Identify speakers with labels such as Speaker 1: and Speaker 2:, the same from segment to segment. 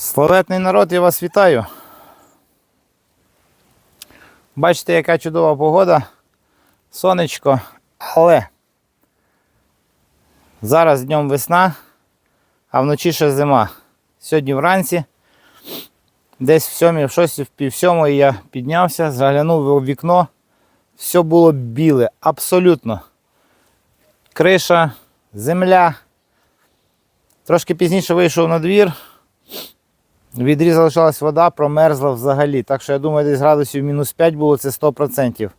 Speaker 1: Славетний народ, я вас вітаю. Бачите, яка чудова погода, сонечко, але зараз днем весна, а вночі ще зима. Сьогодні вранці, десь в сьомій, в шостій, в пів сьомої я піднявся, заглянув у вікно. Все було біле, абсолютно. Криша, земля. Трошки пізніше вийшов на двір. В відрі залишалась вода, промерзла взагалі. Так що я думаю, десь градусів мінус 5 було це 100%.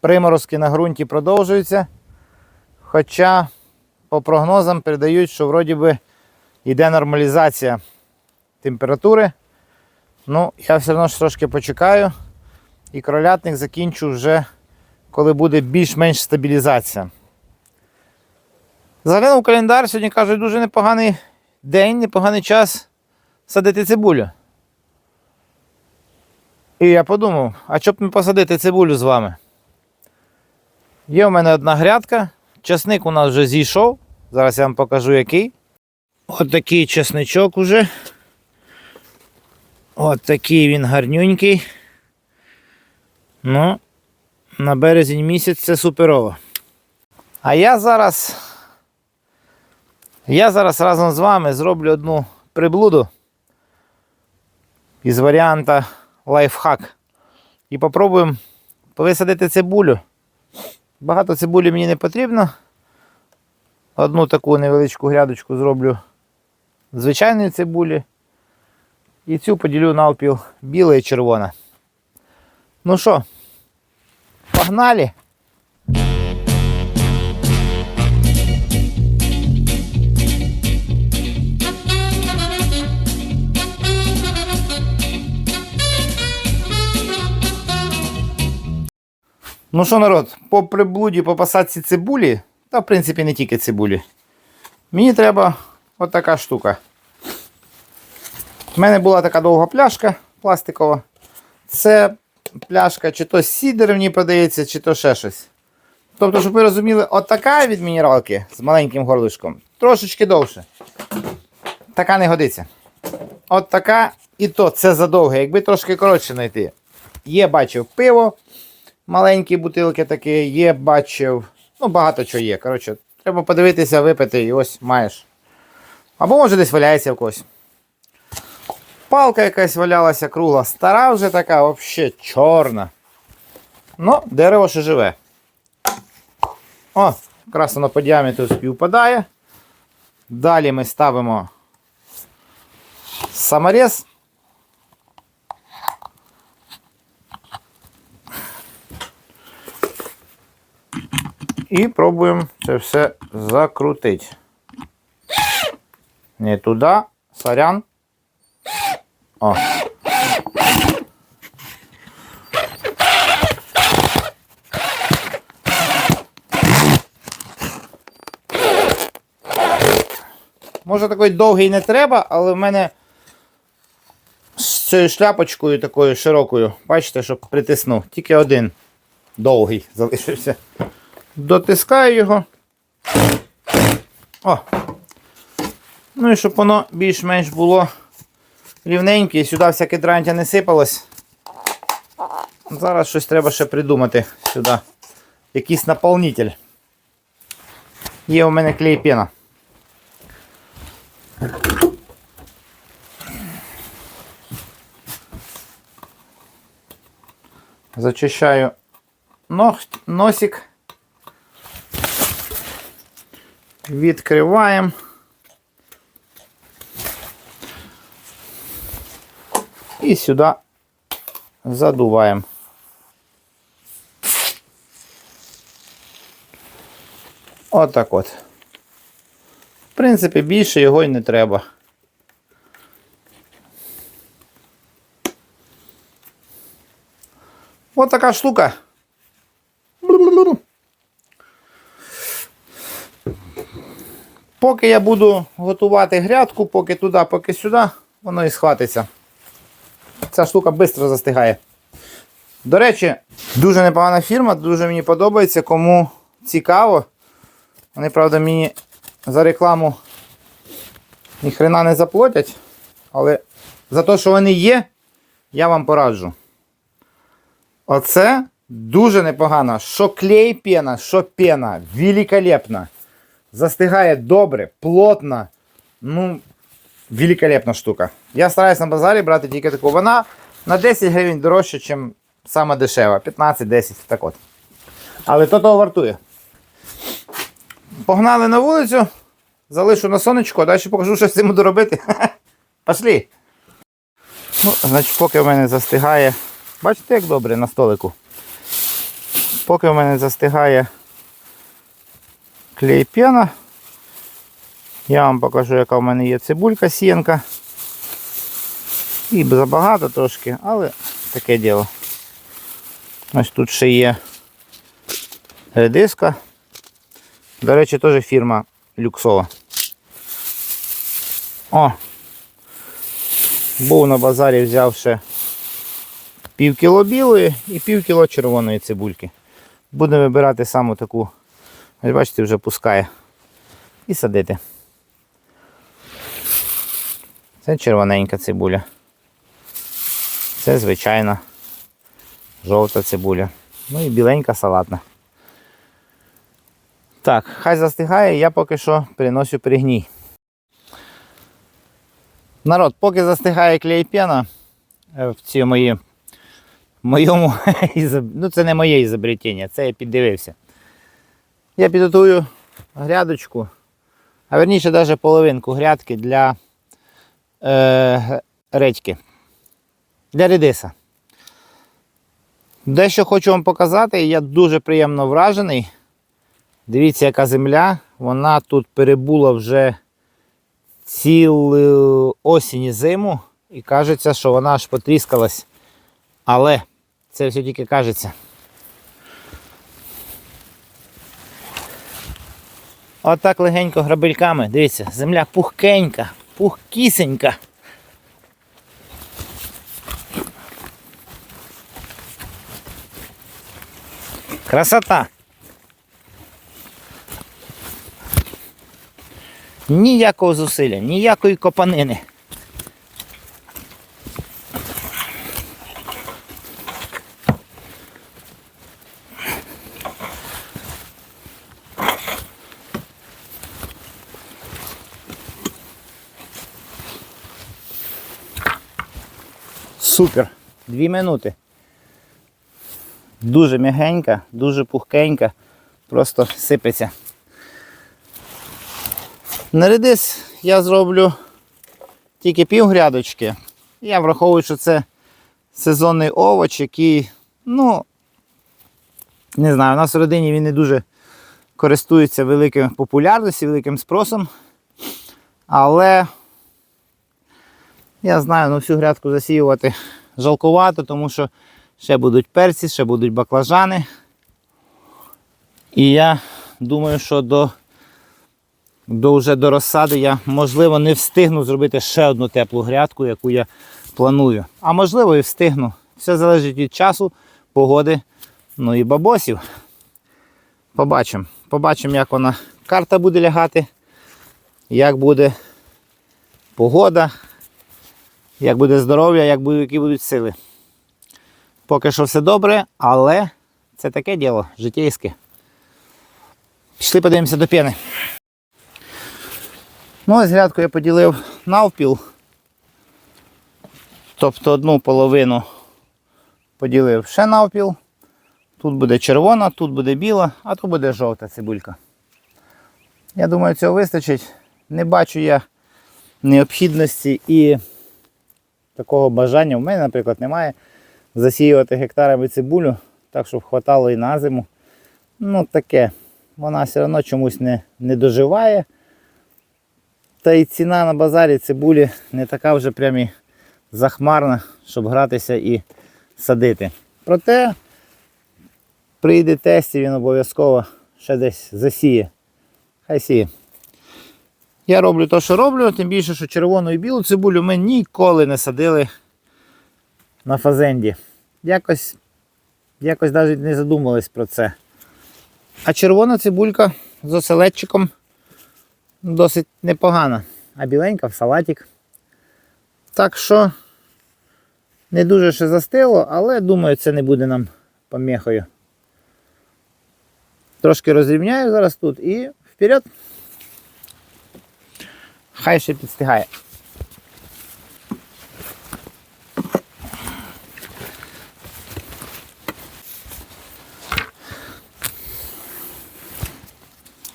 Speaker 1: Приморозки на ґрунті продовжуються. Хоча по прогнозам передають, що вроді би йде нормалізація температури. Ну, я все одно ж трошки почекаю. І кролятник закінчу вже, коли буде більш-менш стабілізація. Заглянув календар, сьогодні кажуть, дуже непоганий день, непоганий час садити цибулю. І я подумав, а що б не посадити цибулю з вами? Є у мене одна грядка, часник у нас вже зійшов. Зараз я вам покажу який. От такий чесничок уже. От такий він гарнюнький. Ну, на березень місяць це суперово. А я зараз. Я зараз разом з вами зроблю одну приблуду із варіанта лайфхак. І попробуємо висадити цибулю. Багато цибулі мені не потрібно. Одну таку невеличку грядочку зроблю звичайної цибулі. І цю поділю навпіл біла і червона. Ну що, погнали! Ну що, народ, по приблуді, по посадці цибулі, та в принципі не тільки цибулі. Мені треба отака штука. У мене була така довга пляшка пластикова. Це пляшка чи то сідер мені подається, чи то ще щось. Тобто, щоб ви розуміли, отака від мінералки з маленьким горлишком трошечки довше. Така не годиться. От така і то це задовге. Якби трошки коротше знайти. Є, бачив, пиво маленькі бутилки такі, є, бачив. Ну, багато чого є. Коротше, треба подивитися, випити і ось маєш. Або може десь валяється в когось. Палка якась валялася кругла, стара вже така, взагалі чорна. Ну, дерево ще живе. О, якраз воно по діаметру співпадає. Далі ми ставимо саморез. І пробуємо це все закрутити. Не туди, сорян. О. Може такий довгий не треба, але в мене з цією шляпочкою такою широкою, бачите, щоб притиснув. Тільки один довгий залишився. Дотискаю його. О! Ну і щоб воно більш-менш було рівненьке і сюди всяке дрантя не сипалось. Зараз щось треба ще придумати сюди. Якийсь наповнитель. Є у мене клей пена. Зачищаю носик. Відкриваємо. І сюди задуваємо. Отак от. В принципі, більше його й не треба. Ось така штука. Поки я буду готувати грядку, поки туди, поки сюди, воно і схватиться. Ця штука швидко застигає. До речі, дуже непогана фірма, дуже мені подобається, кому цікаво. Вони, правда, мені за рекламу ніхрена не заплатять, але за те, що вони є, я вам пораджу. Оце дуже непогано. Що клей пена, що пена. Великолепно. Застигає добре, плотно. Ну, великолепна штука. Я стараюсь на базарі брати тільки таку. Вона на 10 гривень дорожче, ніж сама дешева. 15-10, так от. Але то того вартує. Погнали на вулицю, залишу на сонечко, а далі покажу, що з цим буду робити. Пошли. Ну, значить, поки в мене застигає. Бачите, як добре на столику. Поки в мене застигає клей пена, я вам покажу, яка в мене є цибулька сіянка. І забагато трошки, але таке діло. Ось тут ще є редиска. До речі, теж фірма люксова. О! Був на базарі, взяв ще пів кіло білої і пів кіло червоної цибульки. Будемо вибирати саму таку, ось бачите, вже пускає. І садити. Це червоненька цибуля. Це звичайна жовта цибуля. Ну і біленька салатна. Так, хай застигає, я поки що переношу перегній. Народ, поки застигає клей пена е, в цій мої, моєму, ну це не моє ізобретіння, це я піддивився. Я підготую грядочку, а верніше навіть половинку грядки для е, редьки, для редиса. Дещо хочу вам показати, я дуже приємно вражений. Дивіться, яка земля. Вона тут перебула вже цілу осінь і зиму. І кажеться, що вона аж потріскалась. Але це все тільки кажеться. Отак легенько грабельками. Дивіться, земля пухкенька, пухкісенька. Красота! Ніякого зусилля, ніякої копанини. Супер. Дві минути. Дуже м'ягенька, дуже пухкенька, просто сипеться. На редис я зроблю тільки пів грядочки. Я враховую, що це сезонний овоч, який, ну, не знаю, у нас в родині він не дуже користується великою популярністю, великим спросом. Але я знаю, ну всю грядку засіювати жалкувато, тому що ще будуть перці, ще будуть баклажани. І я думаю, що до до вже до розсади я, можливо, не встигну зробити ще одну теплу грядку, яку я планую. А можливо і встигну. Все залежить від часу, погоди, ну і бабосів. Побачимо. Побачимо, як вона карта буде лягати, як буде погода, як буде здоров'я, як буде, які будуть сили. Поки що все добре, але це таке діло житейське. Пішли подивимося до піни. Ну, ось грядку я поділив навпіл. Тобто одну половину поділив ще навпіл. Тут буде червона, тут буде біла, а тут буде жовта цибулька. Я думаю, цього вистачить. Не бачу я необхідності і такого бажання. У мене, наприклад, немає засіювати гектарами цибулю, так щоб хватало і на зиму. Ну таке, вона все одно чомусь не, не доживає. Та й ціна на базарі цибулі не така вже прям і захмарна, щоб гратися і садити. Проте прийде тест і він обов'язково ще десь засіє. Хай сіє. Я роблю те, що роблю, тим більше, що червону і білу цибулю ми ніколи не садили на фазенді. Якось, якось навіть не задумались про це. А червона цибулька з оселедчиком досить непогана. А біленька в салатик. Так що Не дуже ще застило, але думаю, це не буде нам помехою. Трошки розрівняю зараз тут і вперед. Хай ще підстигає.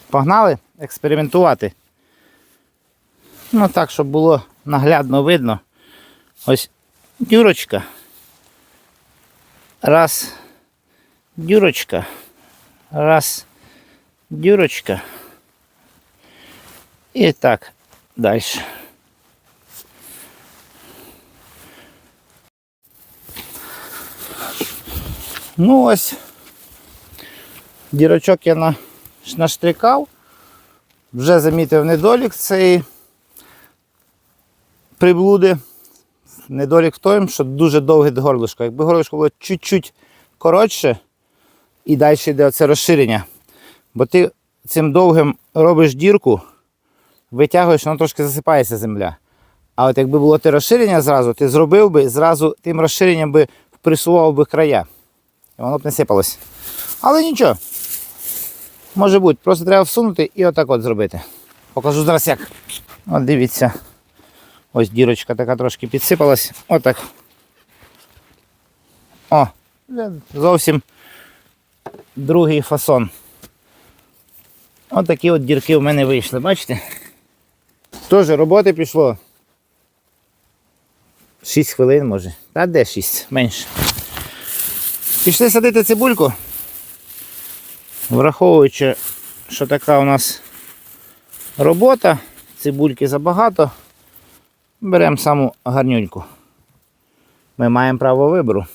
Speaker 1: Погнали експериментувати. Ну так, щоб було наглядно видно. Ось дюрочка. Раз. Дюрочка. Раз. Дюрочка. І так далі. Ну ось. Дірочок я на, наштрикав. Вже замітив недолік цієї приблуди. Недолік в тому, що дуже довге горлишко. Якби горлишко було чуть-чуть коротше, і далі йде оце розширення. Бо ти цим довгим робиш дірку, витягуєш, воно трошки засипається земля. А от якби було те розширення зразу, ти зробив би, зразу тим розширенням би впресував би края. І воно б не сипалось. Але нічого. Може бути, просто треба всунути і отак от зробити. Покажу зараз як. От дивіться. Ось дірочка така трошки підсипалась. Отак. О, зовсім другий фасон. Ось такі от дірки в мене вийшли, бачите? Теж роботи пішло. 6 хвилин може. Та де 6? Менше. Пішли садити цибульку. Враховуючи, що така у нас робота, цибульки забагато, беремо саму гарнюньку. Ми маємо право вибору.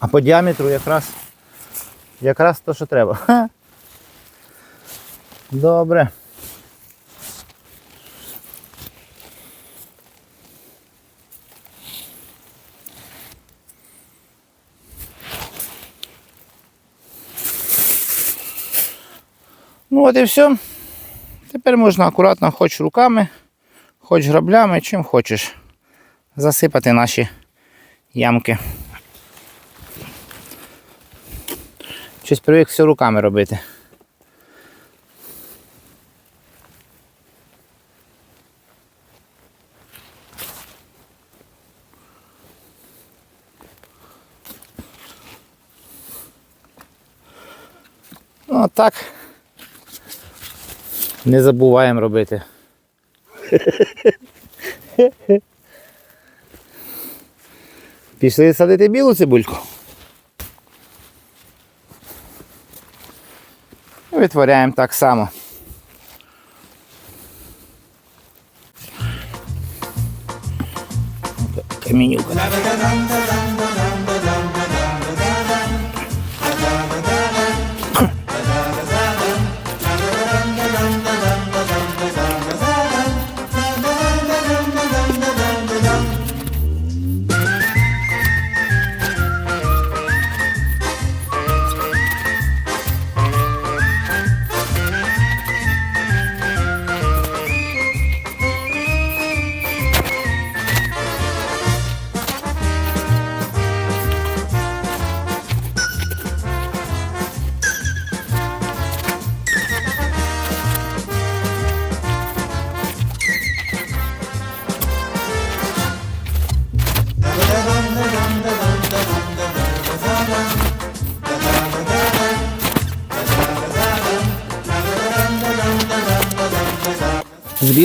Speaker 1: А по діаметру якраз якраз то, що треба. Добре. Ну от і все. Тепер можна акуратно хоч руками, хоч граблями, чим хочеш, засипати наші ямки. Щось привик все руками робити. Ну так. Не забуваємо робити. Пішли садити білу цибульку. Витворяємо так само. Камінюка.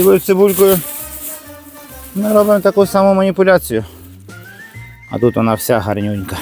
Speaker 1: З цибулькою ми робимо таку саму маніпуляцію. А тут вона вся гарнюнька.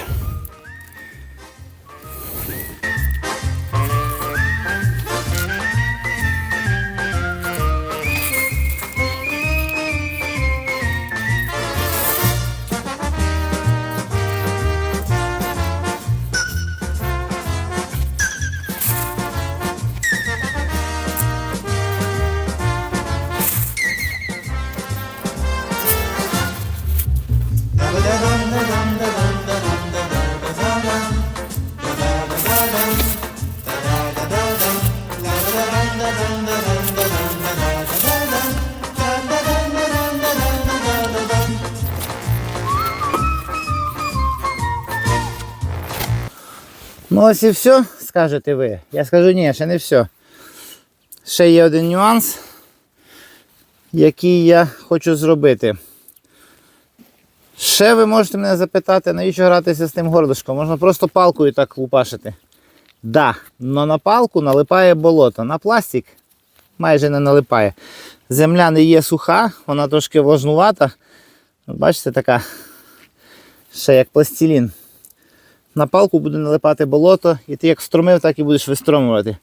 Speaker 1: Ну ось і все, скажете ви. Я скажу, ні, ще не все. Ще є один нюанс, який я хочу зробити. Ще ви можете мене запитати, навіщо гратися з тим горлишком? Можна просто палкою так лупашити. Да, але на палку налипає болото. На пластик майже не налипає. Земля не є суха, вона трошки влажнувата. Бачите, така ще як пластилін. На палку буде налипати болото, і ти як струмив, так і будеш вистромувати.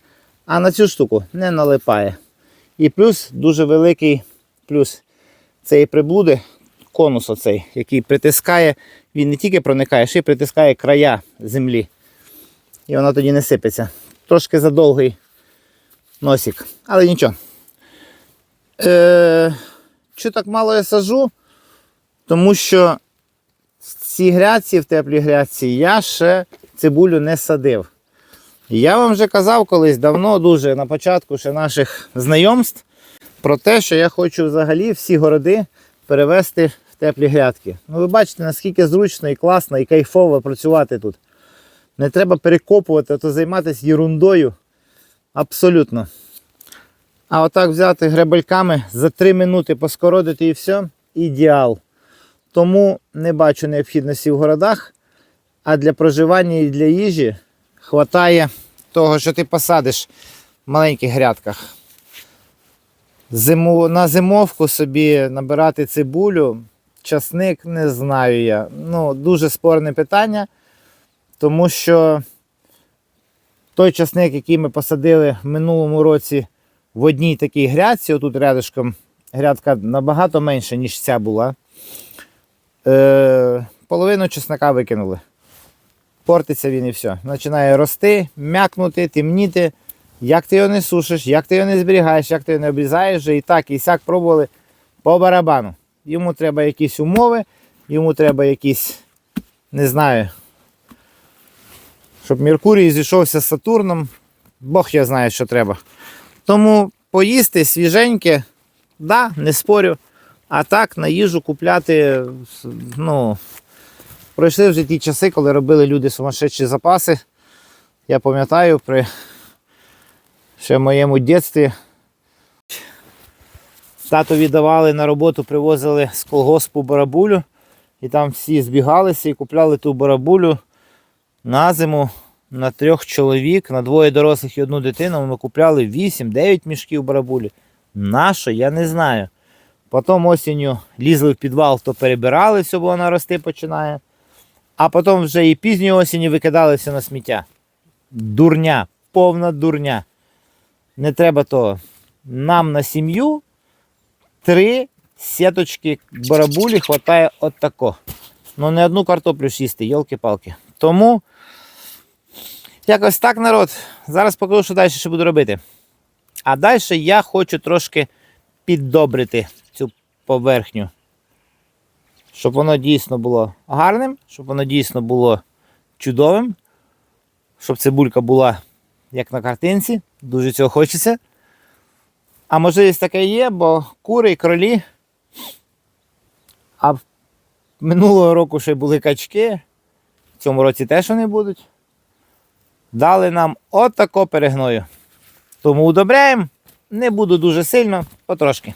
Speaker 1: А на цю штуку не налипає. І плюс дуже великий плюс цієї приблуди, конус оцей, який притискає, він не тільки проникає, ще й притискає края землі. І вона тоді не сипеться. Трошки задовгий носик, але нічого. Е, що так мало я сажу? Тому що в цій грядці, в теплій грядці, я ще цибулю не садив. Я вам вже казав колись давно, дуже на початку ще наших знайомств, про те, що я хочу взагалі всі городи перевести в теплі грядки. Ну, ви бачите, наскільки зручно і класно, і кайфово працювати тут. Не треба перекопувати, а то займатися ерундою. Абсолютно. А отак взяти гребельками за 3 минути поскородити і все ідеал. Тому не бачу необхідності в городах, а для проживання і для їжі хватає того, що ти посадиш в маленьких грядках. Зиму, на зимовку собі набирати цибулю, часник не знаю я. Ну, дуже спорне питання, тому що той часник, який ми посадили в минулому році в одній такій грядці, отут рядышком грядка набагато менша, ніж ця була. Е, половину чеснока викинули. Портиться він і все. Починає рости, м'якнути, темніти. Як ти його не сушиш, як ти його не зберігаєш, як ти його не обрізаєш, і так, і сяк пробували по барабану. Йому треба якісь умови, йому треба якісь, не знаю, щоб Меркурій зійшовся з Сатурном. Бог я знає, що треба. Тому поїсти свіженьке, да, не спорю. А так на їжу купляти, ну, пройшли вже ті часи, коли робили люди сумасшедші запаси. Я пам'ятаю при ще моєму дитинстві. Татові давали на роботу, привозили з колгоспу барабулю. І там всі збігалися і купляли ту барабулю на зиму на трьох чоловік, на двоє дорослих і одну дитину. Ми купляли 8-9 мішків барабулі. Нащо, я не знаю. Потім осінню лізли в підвал, то перебирали все, бо вона рости починає. А потім вже і пізньої осені викидали все на сміття. Дурня, повна дурня. Не треба того. Нам на сім'ю три сіточки барабулі хватає от тако. Ну не одну картоплю їсти, йолки-палки. Тому якось так, народ. Зараз покажу, що далі ще буду робити. А далі я хочу трошки піддобрити поверхню. Щоб воно дійсно було гарним, щоб воно дійсно було чудовим, щоб цибулька була як на картинці. Дуже цього хочеться. А можливість таке є, бо кури і кролі. А минулого року ще були качки. В цьому році теж вони будуть. Дали нам отако перегною. Тому удобряємо. Не буду дуже сильно, потрошки.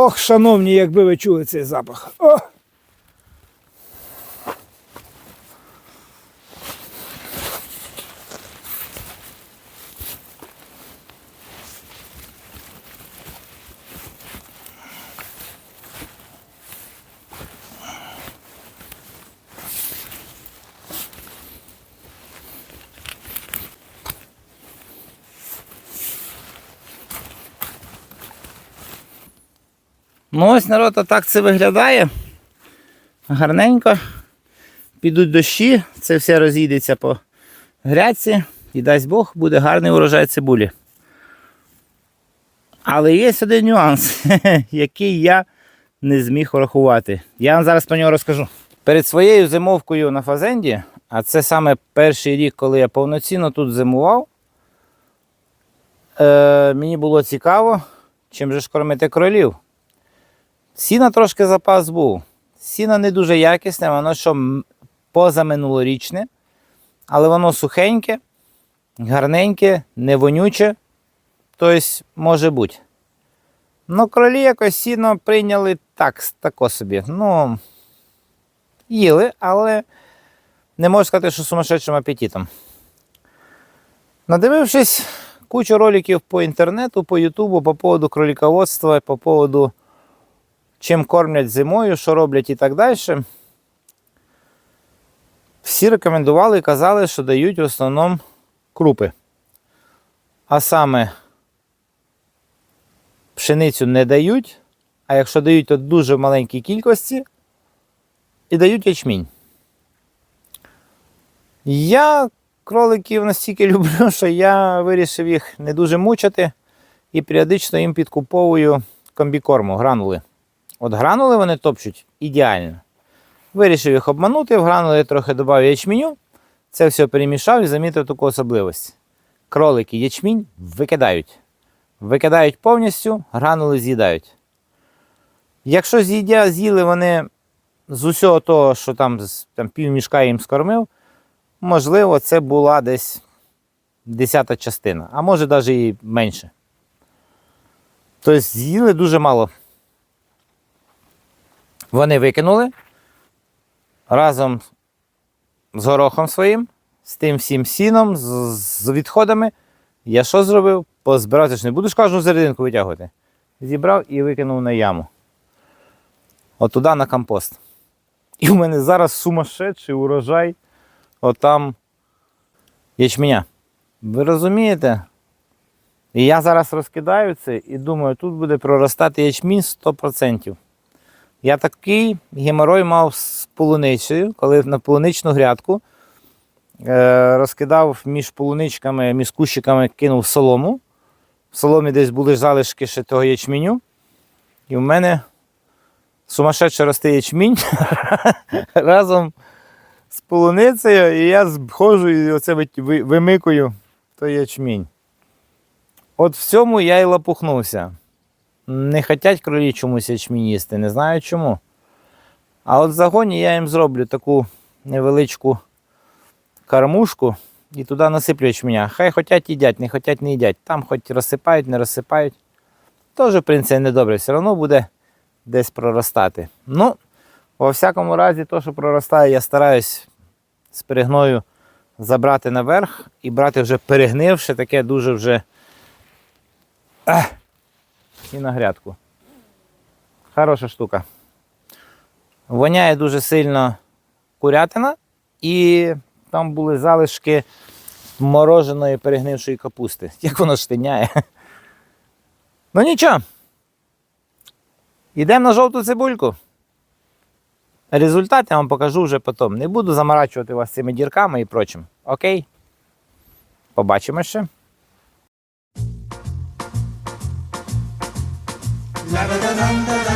Speaker 2: Ох, шановні, якби ви чули цей запах.
Speaker 1: Ну ось народ, а так це виглядає. Гарненько. Підуть дощі, це все розійдеться по грядці і дасть Бог, буде гарний урожай цибулі. Але є один нюанс, який я не зміг врахувати. Я вам зараз про нього розкажу. Перед своєю зимовкою на фазенді а це саме перший рік, коли я повноцінно тут зимував, е, мені було цікаво, чим же ж кормити кролів. Сіна трошки запас був. Сіна не дуже якісне, воно що позаминулорічне, але воно сухеньке, гарненьке, не вонюче. Тобто, може бути. Ну, кролі якось сіно прийняли так, тако собі. Ну, їли, але не можу сказати, що сумасшедшим апетитом. Надивившись кучу роликів по інтернету, по Ютубу по поводу кроліководства, по поводу чим кормлять зимою, що роблять і так далі. Всі рекомендували і казали, що дають в основному крупи. А саме пшеницю не дають, а якщо дають, то дуже в маленькій кількості і дають ячмінь. Я кроликів настільки люблю, що я вирішив їх не дуже мучити і періодично їм підкуповую комбікорму, гранули. От гранули вони топчуть ідеально. Вирішив їх обманути, в гранули трохи додав ячменю, це все перемішав і замітив таку особливість. Кролики ячмінь викидають. Викидають повністю, гранули з'їдають. Якщо з'їдя, з'їли вони з усього того, що там, там пів мішка їм скормив, можливо, це була десь десята частина, а може навіть і менше. Тобто з'їли дуже мало. Вони викинули разом з горохом своїм, з тим всім сіном, з, відходами. Я що зробив? Позбирав, ти ж не будеш кожну серединку витягувати. Зібрав і викинув на яму. От туди на компост. І в мене зараз сумасшедший урожай отам ячменя. Ви розумієте? І я зараз розкидаю це і думаю, тут буде проростати ячмінь 100%. Я такий геморой мав з полуницею, коли на полуничну грядку е, розкидав між полуничками, між кущиками кинув солому. В соломі десь були залишки ще того ячменю. І в мене сумасшедше росте ячмінь разом з полуницею, і я ходжу і оце ви- ви- вимикую той ячмінь. От в цьому я і лопухнувся. Не хотять кролі чомусь ячмінь їсти, не знаю чому. А от в загоні я їм зроблю таку невеличку кормушку і туди насиплю ячменя. Хай хотять їдять, не хотять не їдять. Там хоч розсипають, не розсипають. Теж, в принципі, недобре, все одно буде десь проростати. Ну, во всякому разі, то, що проростає, я стараюсь з перегною забрати наверх і брати вже перегнивши, таке дуже вже. І на грядку. Хороша штука. Воняє дуже сильно курятина, і там були залишки мороженої перегнившої капусти. Як воно штиняє. Ну нічого. Йдемо на жовту цибульку. Результат я вам покажу вже потім. Не буду заморачувати вас цими дірками і прочим. Окей? Побачимо ще.
Speaker 3: La da da da da